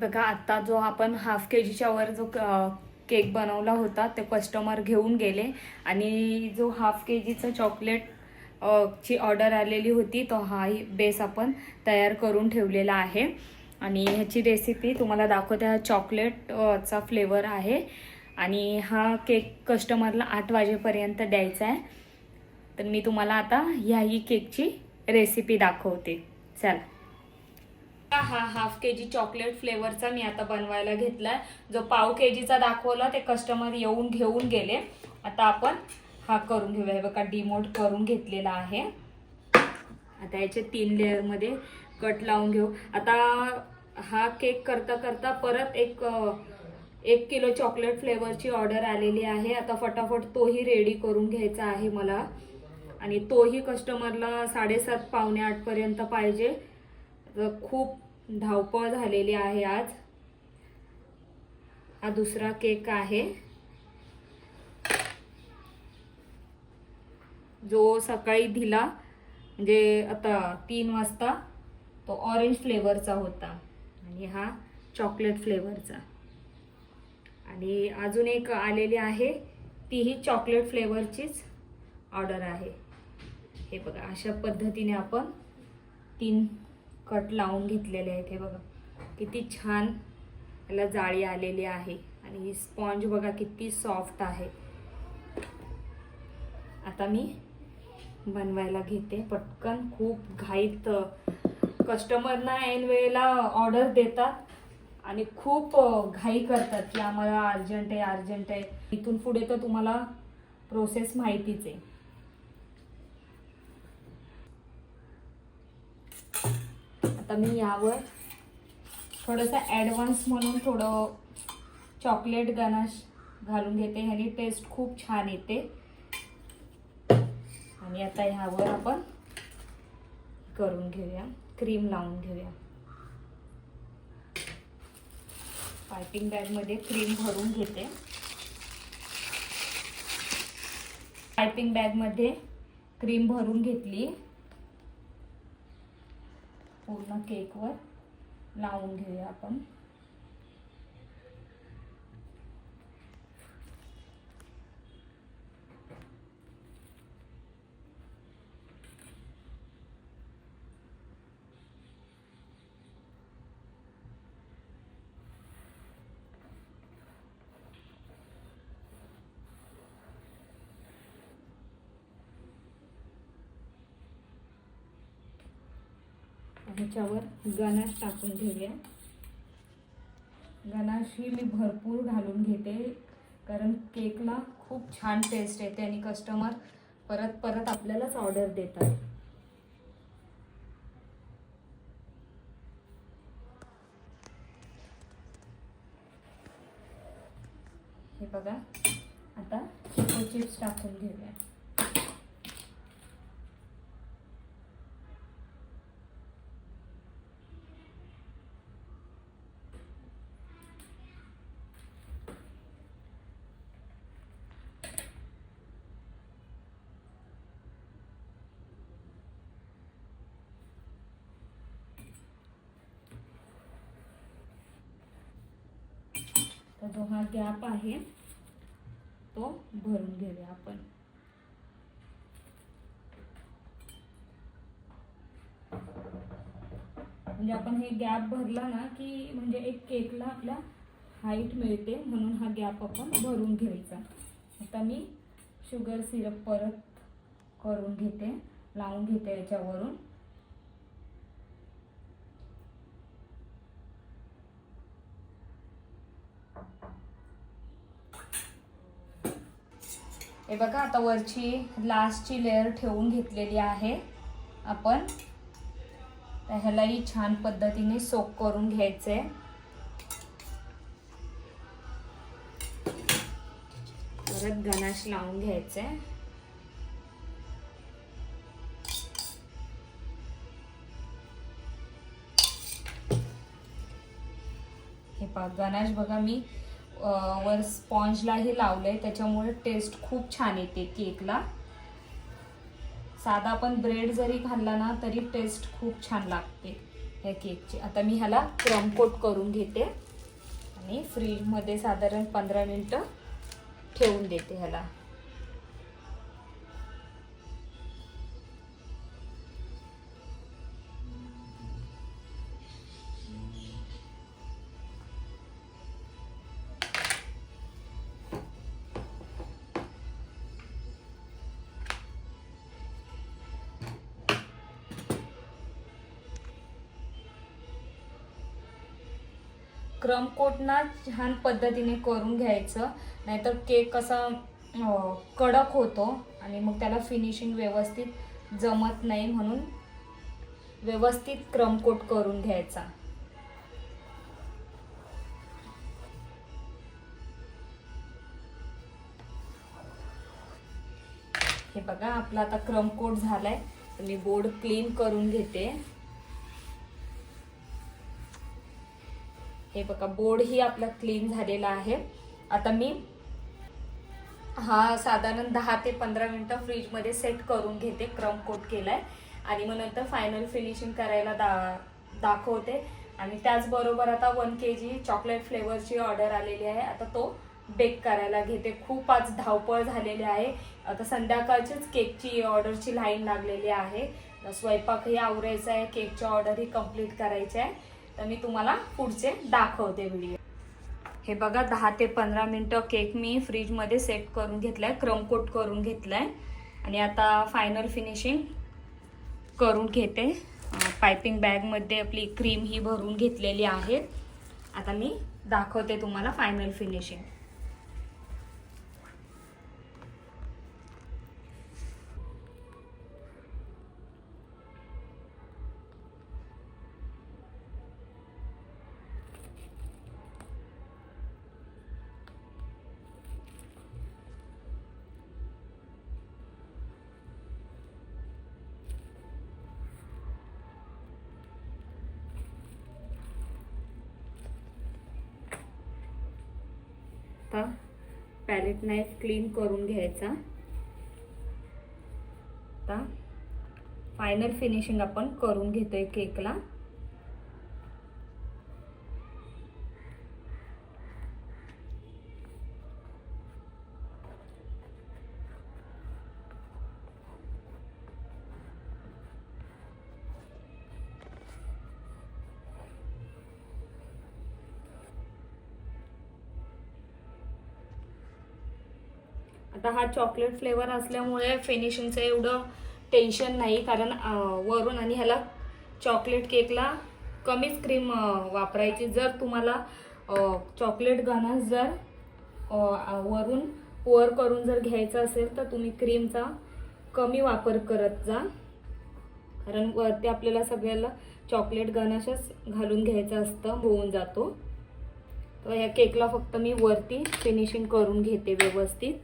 बघा आत्ता जो आपण हाफ के जीच्या वर जो क- केक बनवला होता ते कस्टमर घेऊन गेले आणि जो हाफ के जीचं चॉकलेट ची ऑर्डर आलेली होती तो हा बेस आपण तयार करून ठेवलेला आहे. आणि ह्याची रेसिपी तुम्हाला दाखवते हा चॉकलेटचा फ्लेवर आहे. आणि हा केक कस्टमरला आठ वाजेपर्यंत द्यायचा आहे. तर मी तुम्हाला आता ह्याही केकची रेसिपी दाखवते. चला. हा हाफ के जी चॉकलेट फ्लेवरचा मी आता बनवायला घेतलाय. जो पाव के जीचा दाखवला ते कस्टमर येऊन घेऊन गेले. आता आपण हा करून घेऊया. हे बघा डिमोट करून घेतलेला आहे. आता याचे तीन लेअरमध्ये कट लावून घेऊ. आता हा केक करता करता परत एक एक किलो चॉकलेट फ्लेवरची ऑर्डर आलेली आहे. आता फटाफट तोही रेडी करून घ्यायचा आहे मला. आणि तोही कस्टमरला साडेसात पावणे आठपर्यंत पाहिजे. खूप धावपळ झालेली आहे आज. हा दुसरा केक आहे. जो सकाळी दिला म्हणजे आता तीन वाजता तो ऑरेंज फ्लेवरचा होता. आणि हा चॉकलेट फ्लेवरचा आणि अजून एक आलेली आहे तीही चॉकलेट फ्लेवरचीच ऑर्डर आहे. हे बघा अशा पद्धतीने आपण तीन कट लावून घेतलेले आहेत. हे बघा किती छान याला जाळी आलेली आहे. आणि ही स्पॉन्ज बघा किती सॉफ्ट आहे. आता मी बनवायला घेते. पटकन खूप घाईत कस्टमरना ऐन वेळेला ऑर्डर देतात आणि खूप घाई करतात की आम्हाला अर्जंट आहे अर्जंट आहे. इथून पुढे तर तुम्हाला प्रोसेस माहितीच आहे. आता मी यावर थोडंसं ॲडव्हान्स म्हणून थोडं चॉकलेट गनाश घालून घेते. ह्यानी टेस्ट खूप छान येते. आणि आता ह्यावर आपण करून घेऊया. क्रीम लावून घेऊया. पायपिंग बॅगमध्ये क्रीम भरून घेते. पायपिंग बॅगमध्ये क्रीम भरून घेतली. पूर्ण केकवर लावून घेऊया आपण. ह्याच्यावर गनाश टाकून ठेवूया. गनाश ही मी भरपूर घालून घेते कारण केकला खूप छान टेस्ट येते आणि कस्टमर परत परत आपल्यालाच ऑर्डर देतात. हे बघा आता चिको चिप्स टाकून घेऊया तर जो हा गॅप आहे. तो भरून घेऊया आपण. म्हणजे आपण हे गॅप भरला ना की म्हणजे एक केकला आपल्या हाईट मिळते म्हणून हा गॅप आपण भरून घ्यायचा. आता मी शुगर सिरप परत करून घेते लावून घेते याच्यावरून. हे बघा आता वरची लास्टची लेअर ठेवून घेतलेली आहे. आपण ह्यालाही छान पद्धतीने सोक करून घ्यायचंय परत गणाश लावून घ्यायचंय हे पहा गणाश बघा मी वर स्पॉन्जलाही लावलं आहे त्याच्यामुळे टेस्ट खूप छान येते केकला. साधा आपण ब्रेड जरी खाल्ला ना तरी टेस्ट खूप छान लागते ह्या केकची. आता मी ह्याला क्रमकोट करून घेते आणि फ्रीजमध्ये साधारण पंधरा मिनटं ठेवून देते ह्याला. क्रम ना छान पद्धतीने करून घ्यायचं. नाहीतर केक कसा कडक होतो आणि मग त्याला फिनिशिंग व्यवस्थित जमत नाही म्हणून व्यवस्थित क्रमकोट करून घ्यायचा. हे बघा आपला आता क्रमकोट झालाय. मी बोर्ड क्लीन करून घेते. हे बघा बोर्ड ही आपला क्लीन झालेला आहे. आता मी हा साधारण दहा ते पंधरा मिनटं फ्रीजमध्ये सेट करून घेते क्रम कोट केलाय. आणि मग नंतर फायनल फिनिशिंग करायला दा दाखवते. आणि त्याचबरोबर आता वन के जी चॉकलेट फ्लेवरची ऑर्डर आलेली आहे. आता तो बेक करायला घेते. खूप आज धावपळ झालेली आहे. आता संध्याकाळचीच केकची ऑर्डरची लाईन लागलेली आहे. स्वयंपाकही आवरायचा आहे. केकची ऑर्डरही कंप्लीट करायची आहे. तर मी तुम्हाला पुढचे दाखवते व्हिडिओ हे बघा दहा ते पंधरा मिनटं केक मी फ्रीजमध्ये सेट करून घेतलाय क्रमकोट करून घेतलाय. आणि आता फायनल फिनिशिंग करून घेते. पायपिंग बॅगमध्ये आपली क्रीम ही भरून घेतलेली आहे. आता मी दाखवते तुम्हाला फायनल फिनिशिंग आता पॅलेट नाईफ क्लीन करून घ्यायचा. आता फायनल फिनिशिंग आपण करून घेतोय केकला आता हा चॉकलेट फ्लेवर असल्यामुळे फिनिशिंगचं एवढं टेन्शन नाही कारण वरून आणि ह्याला चॉकलेट केकला कमीच क्रीम वापरायची. जर तुम्हाला चॉकलेट गणास जर वरून पोअर करून जर घ्यायचं असेल तर तुम्ही क्रीमचा कमी वापर करत जा. कारण वरती आपल्याला सगळ्याला चॉकलेट गणाशच घालून घ्यायचं असतं होऊन जातो. तर या केकला फक्त मी वरती फिनिशिंग करून घेते व्यवस्थित.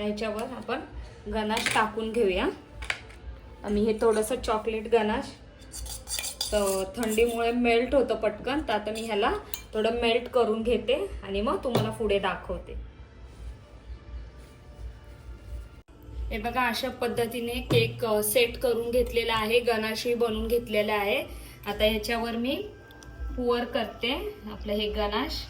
आता ह्याच्यावर आपण गनाश टाकून घेऊया. आणि हे थोडंसं चॉकलेट गनाश तर थंडीमुळे मेल्ट होतं पटकन तर आता मी ह्याला थोडं मेल्ट करून घेते आणि मग तुम्हाला पुढे दाखवते. हे बघा अशा पद्धतीने केक सेट करून घेतलेला आहे गनाशी बनवून घेतलेला आहे. आता ह्याच्यावर मी पुअर करते आपलं हे गनाश.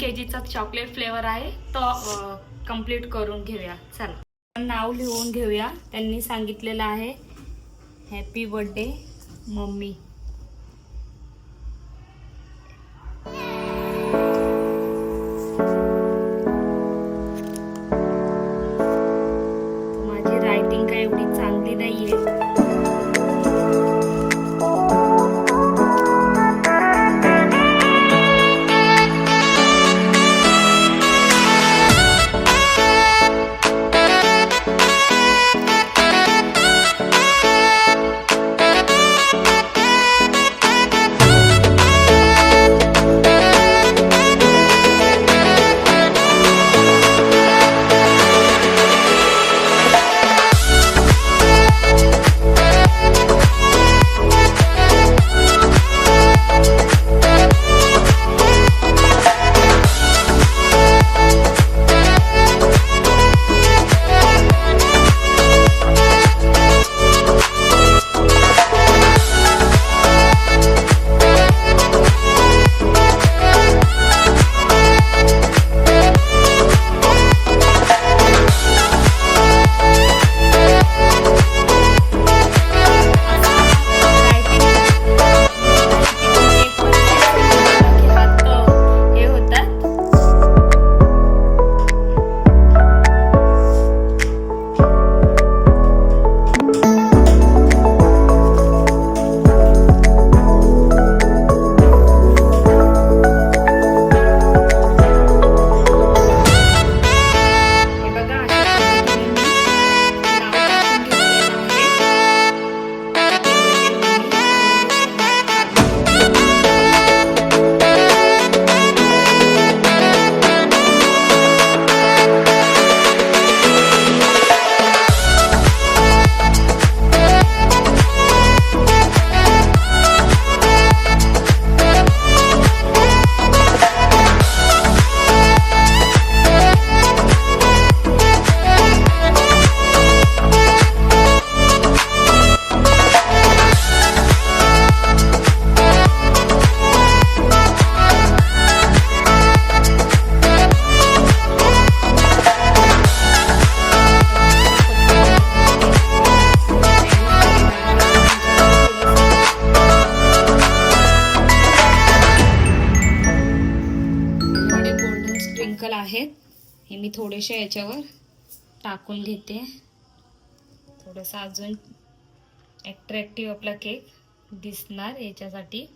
के जीचा चॉकलेट फ्लेवर आहे तो कंप्लीट करून घेऊया. चला. नाव लिहून घेऊया. त्यांनी सांगितलेलं आहे हॅपी बर्थडे मम्मी. माझी रायटिंग काय एवढी चांगली नाही आहे मी थोडेसे याच्यावर टाकून घेते. थोडंसं अजून ॲट्रॅक्टिव्ह आपला केक दिसणार याच्यासाठी.